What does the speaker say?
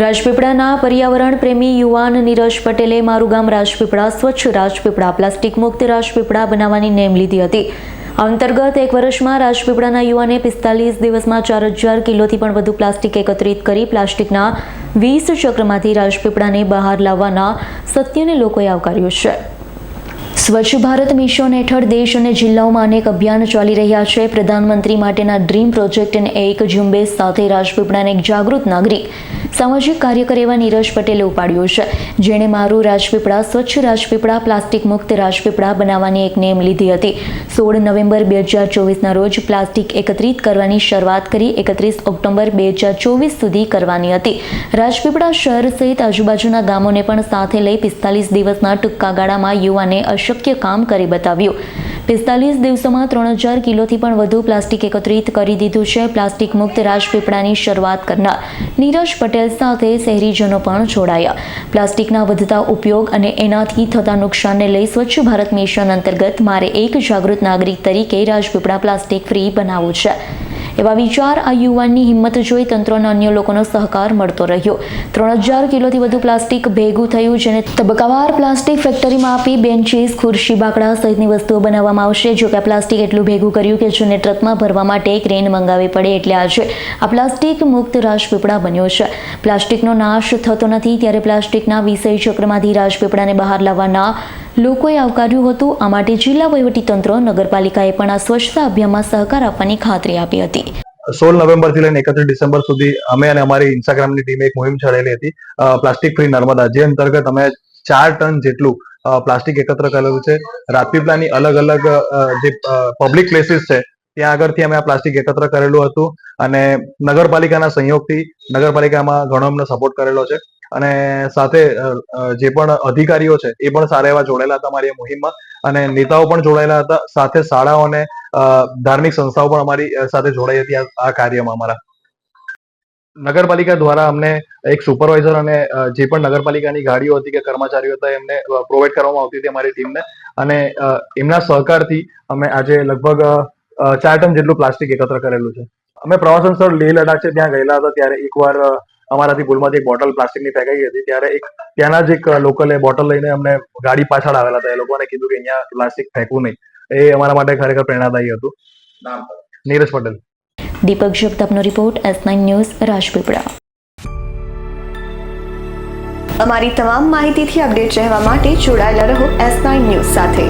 રાજપીપળાના પર્યાવરણ પ્રેમી યુવાન નીરજ પટેલે મારું ગામ રાજપીપળા, સ્વચ્છ રાજપીપળા, પ્લાસ્ટિક મુક્ત રાજપીપળા બનાવવાની નેમ લીધી હતી. અંતર્ગત એક વર્ષમાં રાજપીપળાના યુવાને પિસ્તાલીસ દિવસમાં ચાર હજાર કિલોથી પણ વધુ પ્લાસ્ટિક એકત્રિત કરી પ્લાસ્ટિકના વીસ ચક્રમાંથી રાજપીપળાને બહાર લાવવાના સત્યને લોકોએ આવકાર્યું છે. સ્વચ્છ ભારત મિશન હેઠળ દેશ અને જિલ્લાઓમાં અનેક અભિયાન ચાલી રહ્યા છે. પ્રધાનમંત્રી માટેના ડ્રીમ પ્રોજેક્ટ અને એક ઝુંબેશ સાથે રાજપીપળાના એક જાગૃત નાગરિક સામાજિક કાર્યકર એવા નીરજ પટેલે ઉપાડ્યું છે. જેણે મારું રાજપીપળા સ્વચ્છ રાજપીપળા, પ્લાસ્ટિક મુક્ત રાજપીપળા બનાવવાની એક નેમ લીધી હતી. સોળ નવેમ્બર બે હજાર ચોવીસના રોજ પ્લાસ્ટિક એકત્રિત કરવાની શરૂઆત કરી એકત્રીસ ઓક્ટોબર બે હજાર ચોવીસ સુધી કરવાની હતી. રાજપીપળા શહેર સહિત આજુબાજુના ગામોને પણ સાથે લઈ પિસ્તાલીસ દિવસના ટૂંકા ગાળામાં યુવાને અશક્ય કામ કરી બતાવ્યું. પિસ્તાલીસ દિવસોમાં ત્રણ હજાર કિલોથી પણ વધુ પ્લાસ્ટિક એકત્રિત કરી દીધું છે. પ્લાસ્ટિક મુક્ત રાજપીપળાની શરૂઆત કરનાર નીરજ પટેલ સાથે શહેરીજનો પણ જોડાયા. પ્લાસ્ટિકના વધતા ઉપયોગ અને એનાથી થતા નુકસાનને લઈ સ્વચ્છ ભારત મિશન અંતર્ગત મારે એક જાગૃત નાગરિક તરીકે રાજપીપળા પ્લાસ્ટિક ફ્રી બનાવવું છે. એવા વિચાર આ યુવાનની હિંમત જોઈ તંત્ર અને અન્ય લોકોનો સહકાર મળતો રહ્યો. ત્રણ હજાર કિલોથી વધુ પ્લાસ્ટિક ભેગું થયું, જેને તબક્કાવાર પ્લાસ્ટિક ફેક્ટરીમાં આપી બેન્ચીસ ખુરશી, બાકડા સહિતની વસ્તુઓ બનાવવામાં આવશે. જો કે આ પ્લાસ્ટિક એટલું ભેગું કર્યું કે જેને ટ્રકમાં ભરવા માટે ક્રેન મંગાવવી પડે એટલે આજે આ પ્લાસ્ટિક મુક્ત રાજપીપળા બન્યો છે. પ્લાસ્ટિકનો નાશ થતો નથી, ત્યારે પ્લાસ્ટિકના વિષય ચક્રમાંથી રાજપીપળાને બહાર લાવવાના લોકોએ આવકાર્યું હતું. આ માટે જિલ્લા વહીવટીતંત્ર, નગરપાલિકાએ પણ આ સ્વચ્છતા અભિયાનમાં સહકાર આપવાની ખાતરી આપી હતી. સોળ નવેમ્બરથી લઈને એકત્રીસ ડિસેમ્બર સુધી અમે અને અમારી ઇન્સ્ટાગ્રામની ટીમે એક મુહિમ ચડેલી હતી પ્લાસ્ટિક ફ્રી નર્મદા, જે અંતર્ગત અમે ચાર ટન જેટલું પ્લાસ્ટિક એકત્ર કરેલું છે. રાજપીપળાની અલગ અલગ જે પબ્લિક પ્લેસીસ છે, ત્યાં આગળથી અમે આ પ્લાસ્ટિક એકત્ર કરેલું હતું અને નગરપાલિકાના સંયોગથી નગરપાલિકામાં ઘણો અમને સપોર્ટ કરેલો છે. અને સાથે જે પણ અધિકારીઓ છે, એ પણ સારા એવા જોડાયેલા હતા અમારી મુહિમમાં. અને નેતાઓ પણ જોડાયેલા હતા. સાથે શાળાઓ અને ધાર્મિક સંસ્થાઓ પણ અમારી સાથે જોડાઈ હતી આ કાર્યમાં અમારા. નગરપાલિકા દ્વારા અમને એક સુપરવાઇઝર અને જે પણ નગરપાલિકાની ગાડીઓ હતી કે કર્મચારીઓ હતા, એમને પ્રોવાઈડ કરવામાં આવતી હતી અમારી ટીમને. અને એમના સહકારથી અમે આજે લગભગ ચાર ટન જેટલું પ્લાસ્ટિક એકત્ર કરેલું છે. અમે પ્રવાસન સ્થળ લેહ લડાખ છે, ત્યાં ગયેલા હતા. ત્યારે એકવાર અમારાથી ભૂલમાંથી એક બોટલ પ્લાસ્ટિકની ફેંકાઈ હતી. ત્યારે એક ત્યાંના જ એક લોકલે બોટલ લઈને અમને ગાડી પાછળ આવેલા હતા. એ લોકોને કીધું કે અહીંયા પ્લાસ્ટિક ફેંકવું નહીં. એ અમારા માટે ખરેખર પ્રેરણાદાયી હતું. Neeraj Patel. Deepak જગતાપનો report S nine news Rajpipla. અમારી તમામ માહિતીથી અપડેટ રહેવા માટે જોડાયેલા રહો એસ નાઇન ન્યૂઝ સાથે.